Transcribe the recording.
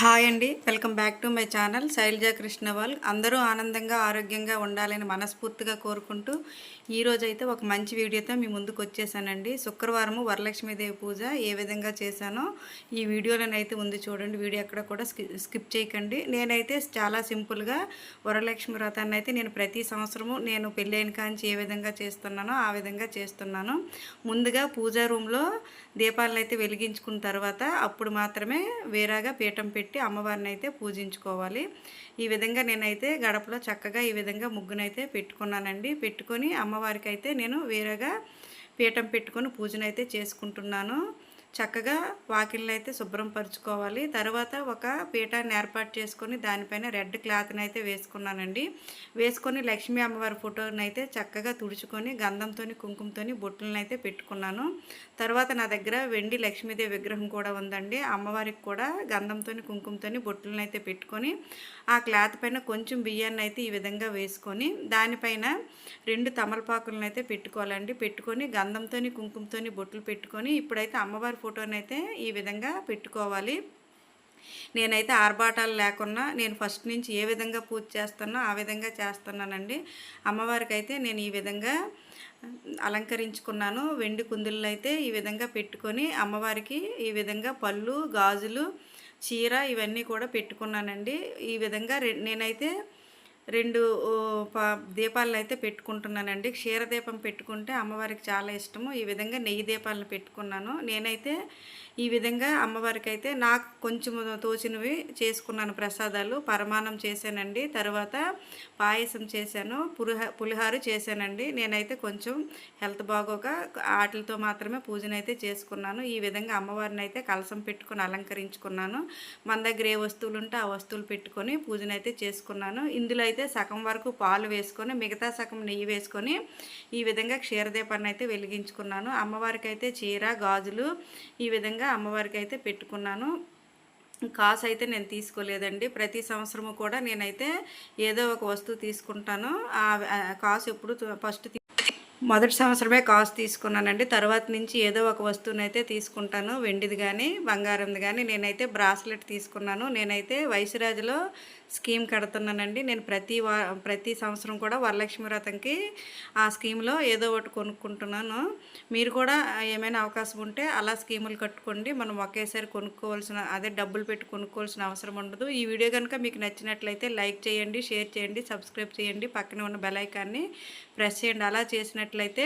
Hi అండి. Welcome back to my channel. Sailaja Krishnaval. అందరూ ఆనందంగా ఆరోగ్యంగా ఉండాలని మనస్ఫూర్తిగా కోరుకుంటూ ఈరోజు అయితే ఒక మంచి వీడియోతో మీ ముందుకు వచ్చేసానండి. శుక్రవారము వరలక్ష్మీదేవి పూజ ఏ విధంగా చేశానో ఈ వీడియోలోనైతే ఉంది చూడండి. వీడియో ఎక్కడ కూడా స్కిప్ చేయకండి. నేనైతే చాలా సింపుల్గా వరలక్ష్మి వ్రతాన్ని అయితే నేను ప్రతి సంవత్సరము నేను పెళ్ళైన కాంచి ఏ విధంగా చేస్తున్నానో ఆ విధంగా చేస్తున్నాను. ముందుగా పూజా రూమ్లో దీపాలను అయితే వెలిగించుకున్న తర్వాత అప్పుడు మాత్రమే వేరేగా పీఠం పెట్టి అమ్మవారిని అయితే పూజించుకోవాలి. ఈ విధంగా నేనైతే గడపలో చక్కగా ఈ విధంగా ముగ్గునైతే పెట్టుకున్నానండి. పెట్టుకొని అమ్మవారికి అయితే నేను వేరేగా పీఠం పెట్టుకొని పూజనైతే చేసుకుంటున్నాను. చక్కగా వాకిళ్ళని అయితే శుభ్రం పరుచుకోవాలి. తర్వాత ఒక పీఠాన్ని ఏర్పాటు చేసుకొని దానిపైన రెడ్ క్లాత్ని అయితే వేసుకున్నానండి. వేసుకొని లక్ష్మీ అమ్మవారి ఫోటోని అయితే చక్కగా తుడుచుకొని గంధంతో కుంకుమతో బొట్టులను అయితే పెట్టుకున్నాను. తర్వాత నా దగ్గర వెండి లక్ష్మీదేవి విగ్రహం కూడా ఉందండి. అమ్మవారికి కూడా గంధంతో కుంకుమతో బొట్టులను అయితే పెట్టుకొని ఆ క్లాత్ పైన కొంచెం బియ్యాన్ని అయితే ఈ విధంగా వేసుకొని దానిపైన రెండు తమలపాకులను అయితే పెట్టుకోవాలండి. పెట్టుకొని గంధంతో కుంకుమతో బొట్లు పెట్టుకొని ఇప్పుడైతే అమ్మవారి ఫోటోని అయితే ఈ విధంగా పెట్టుకోవాలి. నేనైతే ఆర్భాటాలు లేకుండా నేను ఫస్ట్ నుంచి ఏ విధంగా పూజ చేస్తానో ఆ విధంగా చేస్తున్నానండి. అమ్మవారికి అయితే నేను ఈ విధంగా అలంకరించుకున్నాను. వెండి కుందులను అయితే ఈ విధంగా పెట్టుకొని అమ్మవారికి ఈ విధంగా పళ్ళు గాజులు చీర ఇవన్నీ కూడా పెట్టుకున్నానండి. ఈ విధంగా నేనైతే రెండు దీపాలను అయితే పెట్టుకుంటున్నానండి. క్షీరదీపం పెట్టుకుంటే అమ్మవారికి చాలా ఇష్టము. ఈ విధంగా నెయ్యి దీపాలను పెట్టుకున్నాను. నేనైతే ఈ విధంగా అమ్మవారికి అయితే నాకు కొంచెం తోచినవి చేసుకున్నాను ప్రసాదాలు. పరమాణం చేశానండి. తర్వాత పాయసం చేశాను. పులిహ పులిహారు చేశానండి. నేనైతే కొంచెం హెల్త్ బాగోక వాటితో మాత్రమే పూజనైతే చేసుకున్నాను. ఈ విధంగా అమ్మవారిని అయితే కలసం పెట్టుకొని అలంకరించుకున్నాను. మన దగ్గర ఏ వస్తువులు ఉంటే ఆ వస్తువులు పెట్టుకొని పూజనైతే చేసుకున్నాను. ఇందులో అయితే సగం వరకు పాలు వేసుకొని మిగతా సగం నెయ్యి వేసుకొని ఈ విధంగా క్షీరదీపాన్ని అయితే వెలిగించుకున్నాను. అమ్మవారికి అయితే చీర గాజులు ఈ విధంగా అమ్మవారికి అయితే పెట్టుకున్నాను. కాసు అయితే నేను తీసుకోలేదండి. ప్రతి సంవత్సరము కూడా నేనైతే ఏదో ఒక వస్తువు తీసుకుంటాను. ఆ కాసు ఎప్పుడు ఫస్ట్ మొదటి సంవత్సరమే కాస్ట్ తీసుకున్నానండి. తర్వాత నుంచి ఏదో ఒక వస్తువునైతే తీసుకుంటాను. వెండిది కానీ బంగారంది కానీ నేనైతే బ్రాస్లెట్ తీసుకున్నాను. నేనైతే వైశ్యరాజులో స్కీమ్ కడుతున్నానండి. నేను ప్రతి వా ప్రతి సంవత్సరం కూడా వరలక్ష్మి వ్రతంకి ఆ స్కీమ్లో ఏదో ఒకటి కొనుక్కుంటున్నాను. మీరు కూడా ఏమైనా అవకాశం ఉంటే అలా స్కీములు కట్టుకోండి. మనం ఒకేసారి కొనుక్కోవాల్సిన అదే డబ్బులు పెట్టి కొనుక్కోవాల్సిన అవసరం ఉండదు. ఈ వీడియో కనుక మీకు నచ్చినట్లయితే లైక్ చేయండి షేర్ చేయండి సబ్స్క్రైబ్ చేయండి. పక్కనే ఉన్న బెల్ ఐకాన్ని ప్రెస్ చేయండి. అలా చేసినట్టు చేసినట్లయితే